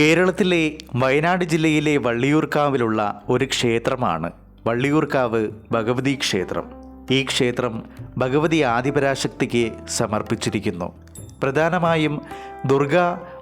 കേരളത്തിലെ വയനാട് ജില്ലയിലെ വള്ളിയൂർക്കാവിലുള്ള ഒരു ക്ഷേത്രമാണ് വള്ളിയൂർക്കാവ് ഭഗവതി ക്ഷേത്രം. ഈ ക്ഷേത്രം ഭഗവതി ആദിപരാശക്തിക്ക് സമർപ്പിച്ചിരിക്കുന്നു. പ്രധാനമായും ദുർഗ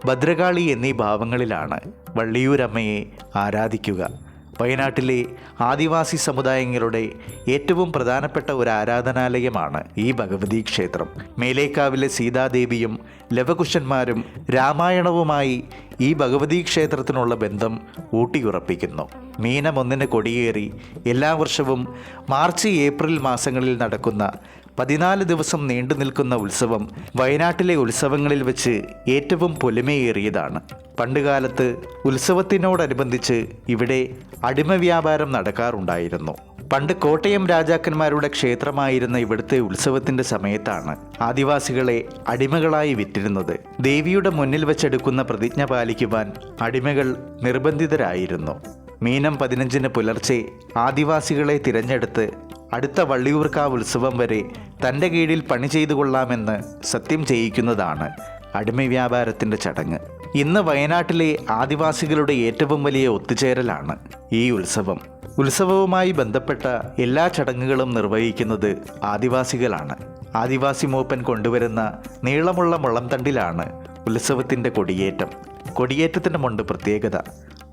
ഭദ്രകാളി എന്നീ ഭാവങ്ങളിലാണ് വള്ളിയൂരമ്മയെ ആരാധിക്കുക. വയനാട്ടിലെ ആദിവാസി സമുദായങ്ങളുടെ ഏറ്റവും പ്രധാനപ്പെട്ട ഒരു ആരാധനാലയമാണ് ഈ ഭഗവതി ക്ഷേത്രം. മേലേക്കാവിലെ സീതാദേവിയും ലവകുശന്മാരും രാമായണവുമായി ഈ ഭഗവതി ക്ഷേത്രത്തിനുള്ള ബന്ധം ഊട്ടിയുറപ്പിക്കുന്നു. മീനം ഒന്നിന് കൊടിയേറി എല്ലാ വർഷവും മാർച്ച് ഏപ്രിൽ മാസങ്ങളിൽ നടക്കുന്ന പതിനാല് ദിവസം നീണ്ടു നിൽക്കുന്ന ഉത്സവം വയനാട്ടിലെ ഉത്സവങ്ങളിൽ വെച്ച് ഏറ്റവും പൊലിമയേറിയതാണ്. പണ്ടുകാലത്ത് ഉത്സവത്തിനോടനുബന്ധിച്ച് ഇവിടെ അടിമ വ്യാപാരം നടക്കാറുണ്ടായിരുന്നു. പണ്ട് കോട്ടയം രാജാക്കന്മാരുടെ ക്ഷേത്രമായിരുന്ന ഇവിടുത്തെ ഉത്സവത്തിന്റെ സമയത്താണ് ആദിവാസികളെ അടിമകളായി വിറ്റിരുന്നത്. ദേവിയുടെ മുന്നിൽ വെച്ചെടുക്കുന്ന പ്രതിജ്ഞ പാലിക്കുവാൻ അടിമകൾ നിർബന്ധിതരായിരുന്നു. മീനം പതിനഞ്ചിന് പുലർച്ചെ ആദിവാസികളെ തിരഞ്ഞെടുത്ത് അടുത്ത വള്ളിയൂർക്കാവ് ഉത്സവം വരെ തന്റെ കീഴിൽ പണി ചെയ്തു കൊള്ളാമെന്ന് സത്യം ചെയ്യിക്കുന്നതാണ് അടിമ വ്യാപാരത്തിന്റെ ചടങ്ങ്. ഇന്ന് വയനാട്ടിലെ ആദിവാസികളുടെ ഏറ്റവും വലിയ ഒത്തുചേരലാണ് ഈ ഉത്സവം. ഉത്സവവുമായി ബന്ധപ്പെട്ട എല്ലാ ചടങ്ങുകളും നിർവഹിക്കുന്നത് ആദിവാസികളാണ്. ആദിവാസി മൂപ്പൻ കൊണ്ടുവരുന്ന നീളമുള്ള മുളംതണ്ടിലാണ് ഉത്സവത്തിന്റെ കൊടിയേറ്റം. കൊടിയേറ്റത്തിനുമുണ്ട് പ്രത്യേകത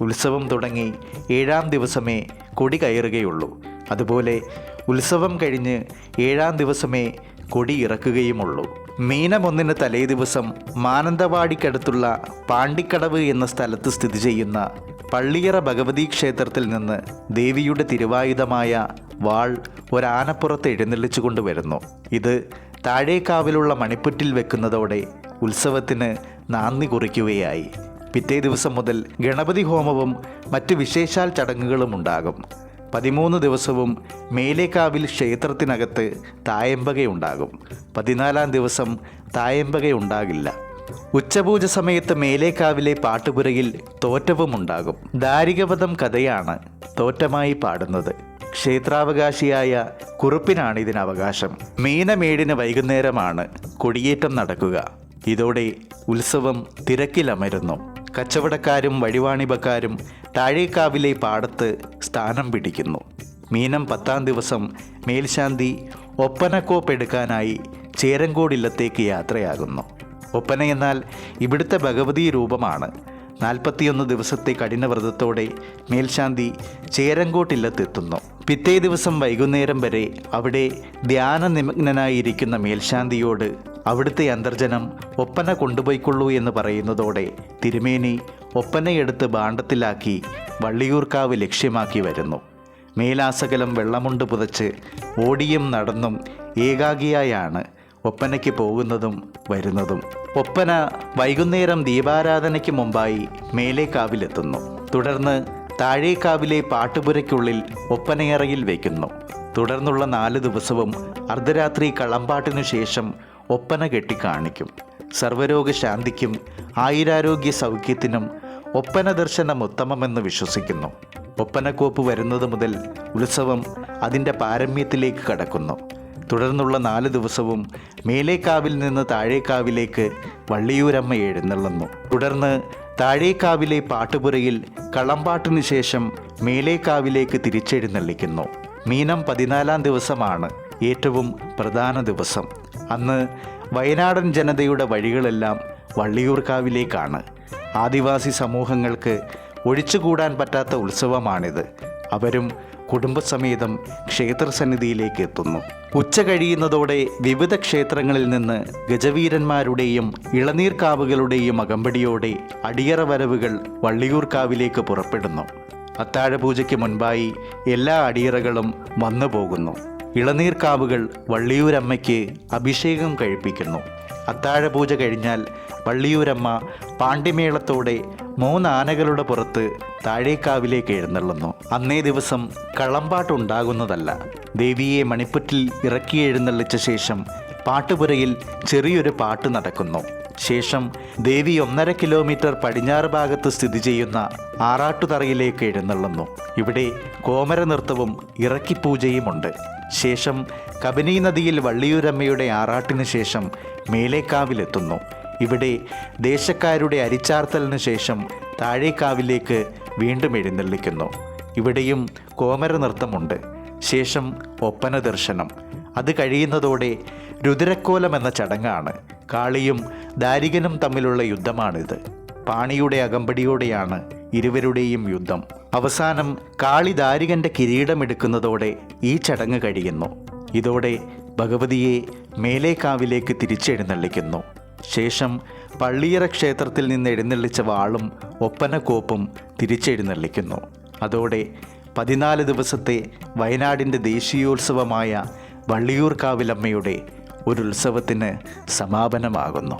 ഉത്സവം തുടങ്ങി ഏഴാം ദിവസമേ കൊടി കയറുകയുള്ളൂ. അതുപോലെ ഉത്സവം കഴിഞ്ഞ് ഏഴാം ദിവസമേ കൊടി ഇറക്കുകയുമുള്ളൂ. മീനമൊന്നിന് തലേ ദിവസം മാനന്തവാടിക്കടുത്തുള്ള പാണ്ടിക്കടവ് എന്ന സ്ഥലത്ത് സ്ഥിതി ചെയ്യുന്ന പള്ളിയറ ഭഗവതി ക്ഷേത്രത്തിൽ നിന്ന് ദേവിയുടെ തിരുവായുധമായ വാൾ ഒരാനപ്പുറത്ത് എഴുന്നള്ളിച്ചു കൊണ്ടുവരുന്നു ഇത് താഴേക്കാവിലുള്ള മണിപ്പുറ്റിൽ വെക്കുന്നതോടെ ഉത്സവത്തിന് നാന്ദി കുറിക്കുകയായി. പിറ്റേ ദിവസം മുതൽ ഗണപതി ഹോമവും മറ്റ് വിശേഷാൽ ചടങ്ങുകളും ഉണ്ടാകും. പതിമൂന്ന് ദിവസവും മേലേക്കാവിൽ ക്ഷേത്രത്തിനകത്ത് തായമ്പകയുണ്ടാകും. പതിനാലാം ദിവസം തായമ്പകയുണ്ടാകില്ല. ഉച്ചപൂജ സമയത്ത് മേലേക്കാവിലെ പാട്ടുപുരയിൽ തോറ്റവും ഉണ്ടാകും ദാരികവധം കഥയാണ് തോറ്റമായി പാടുന്നത്. ക്ഷേത്രാവകാശിയായ കുറുപ്പിനാണ് ഇതിന് അവകാശം മീനമേടിന് വൈകുന്നേരമാണ് കൊടിയേറ്റം നടക്കുക. ഇതോടെ ഉത്സവം തിരക്കിലമരുന്നു. കച്ചവടക്കാരും വഴിവാണിബക്കാരും താഴേക്കാവിലെ പാടത്ത് സ്ഥാനം പിടിക്കുന്നു. മീനം പത്താം ദിവസം മേൽശാന്തി ഒപ്പനക്കോപ്പ് എടുക്കാനായി ചേരങ്കോടില്ലത്തേക്ക് യാത്രയാകുന്നു. ഒപ്പന എന്നാൽ ഇവിടുത്തെ ഭഗവതി രൂപമാണ് നാൽപ്പത്തിയൊന്ന് ദിവസത്തെ കഠിനവ്രതത്തോടെ മേൽശാന്തി ചേരങ്കോട്ടില്ലത്തെത്തുന്നു പിറ്റേ ദിവസം വൈകുന്നേരം വരെ അവിടെ ധ്യാന നിമഗ്നനായിരിക്കുന്ന മേൽശാന്തിയോട് അവിടുത്തെ അന്തർജനം ഒപ്പന കൊണ്ടുപോയിക്കൊള്ളൂ എന്ന് പറയുന്നതോടെ തിരുമേനി ഒപ്പനയെടുത്ത് ഭാണ്ഡത്തിലാക്കി വള്ളിയൂർക്കാവ് ലക്ഷ്യമാക്കി വരുന്നു. മേലാസകലം വെള്ളമുണ്ട് പുതച്ച് ഓടിയും നടന്നും ഏകാഗിയായാണ് ഒപ്പനയ്ക്ക് പോകുന്നതും വരുന്നതും. ഒപ്പന വൈകുന്നേരം ദീപാരാധനയ്ക്ക് മുമ്പായി മേലേക്കാവിലെത്തുന്നു. തുടർന്ന് താഴേക്കാവിലെ പാട്ടുപുരയ്ക്കുള്ളിൽ ഒപ്പനയറയിൽ വയ്ക്കുന്നു. തുടർന്നുള്ള നാല് ദിവസവും അർദ്ധരാത്രി കളമ്പാട്ടിനു ശേഷം ഒപ്പന കെട്ടിക്കാണിക്കും. സർവരോഗ ശാന്തിക്കും ആയുരാരോഗ്യ സൗഖ്യത്തിനും ഒപ്പന ദർശനം ഉത്തമമെന്ന് വിശ്വസിക്കുന്നു. ഒപ്പനക്കോപ്പ് വരുന്നത് മുതൽ ഉത്സവം അതിന്റെ പാരമ്യത്തിലേക്ക് കടക്കുന്നു. തുടർന്നുള്ള നാല് ദിവസവും മേലേക്കാവിൽ നിന്ന് താഴേക്കാവിലേക്ക് വള്ളിയൂരമ്മ എഴുന്നള്ളുന്നു. തുടർന്ന് താഴേക്കാവിലെ പാട്ടുപുരയിൽ കളമ്പാട്ടിനു ശേഷം മേലേക്കാവിലേക്ക് തിരിച്ചെഴുന്നള്ളിക്കുന്നു. മീനം പതിനാലാം ദിവസമാണ് ഏറ്റവും പ്രധാന ദിവസം. അന്ന് വയനാടൻ ജനതയുടെ വഴികളെല്ലാം വള്ളിയൂർക്കാവിലേക്കാണ്. ആദിവാസി സമൂഹങ്ങൾക്ക് ഒഴിച്ചുകൂടാൻ പറ്റാത്ത ഉത്സവമാണിത്. അവരും കുടുംബസമേതം ക്ഷേത്രസന്നിധിയിലേക്ക് എത്തുന്നു. ഉച്ച കഴിയുന്നതോടെ വിവിധ ക്ഷേത്രങ്ങളിൽ നിന്ന് ഗജവീരന്മാരുടെയും ഇളനീർക്കാവുകളുടെയും അകമ്പടിയോടെ അടിയറ വരവുകൾ വള്ളിയൂർക്കാവിലേക്ക് പുറപ്പെടുന്നു. അത്താഴപൂജയ്ക്ക് മുൻപായി എല്ലാ അടിയറകളും വന്നു പോകുന്നു. ഇളനീർക്കാവുകൾ വള്ളിയൂരമ്മയ്ക്ക് അഭിഷേകം കഴിപ്പിക്കുന്നു. അത്താഴപൂജ കഴിഞ്ഞാൽ വള്ളിയൂരമ്മ പാണ്ഡിമേളത്തോടെ മൂന്നാനകളുടെ പുറത്ത് താഴേക്കാവിലേക്ക് എഴുന്നള്ളുന്നു. അന്നേ ദിവസം കളമ്പാട്ടുണ്ടാകുന്നതല്ല. ദേവിയെ മണിപ്പുറ്റിൽ ഇറക്കി എഴുന്നള്ളിച്ച ശേഷം പാട്ടുപുരയിൽ ചെറിയൊരു പാട്ട് നടക്കുന്നു. ശേഷം ദേവി ഒന്നര കിലോമീറ്റർ പടിഞ്ഞാറ് ഭാഗത്ത് സ്ഥിതി ചെയ്യുന്ന ആറാട്ടുതറയിലേക്ക് എഴുന്നള്ളുന്നു. ഇവിടെ കോമര നൃത്തവും ഇറക്കിപ്പൂജയുമുണ്ട്. ശേഷം കബനി നദിയിൽ വള്ളിയൂരമ്മയുടെ ആറാട്ടിന് ശേഷം മേലേക്കാവിലെത്തുന്നു. ഇവിടെ ദേശക്കാരുടെ അരിച്ചാർത്തലിന് ശേഷം താഴേക്കാവിലേക്ക് വീണ്ടും എഴുന്നള്ളിക്കുന്നു. ഇവിടെയും കോമര നൃത്തമുണ്ട്. ശേഷം ഒപ്പന ദർശനം. അത് കഴിയുന്നതോടെ രുദ്രക്കോലം എന്ന ചടങ്ങാണ്. കാളിയും ദാരികനും തമ്മിലുള്ള യുദ്ധമാണിത്. പാണിയുടെ അകമ്പടിയോടെയാണ് ഇരുവരുടെയും യുദ്ധം. അവസാനം കാളി ദാരികന്റെ കിരീടമെടുക്കുന്നതോടെ ഈ ചടങ്ങ് കഴിയുന്നു. ഇതോടെ ഭഗവതിയെ മേലേക്കാവിലേക്ക് തിരിച്ചെഴുന്നള്ളിക്കുന്നു. ശേഷം പള്ളിയറ ക്ഷേത്രത്തിൽ നിന്ന് എഴുന്നള്ളിച്ച വാളും ഒപ്പനക്കോപ്പും തിരിച്ചെഴുന്നള്ളിക്കുന്നു അതോടെ പതിനാല് ദിവസത്തെ വയനാടിന്റെ ദേശീയോത്സവമായ വള്ളിയൂർക്കാവിലമ്മയുടെ ഒരു ഉത്സവത്തിന് സമാപനമാകുന്നു.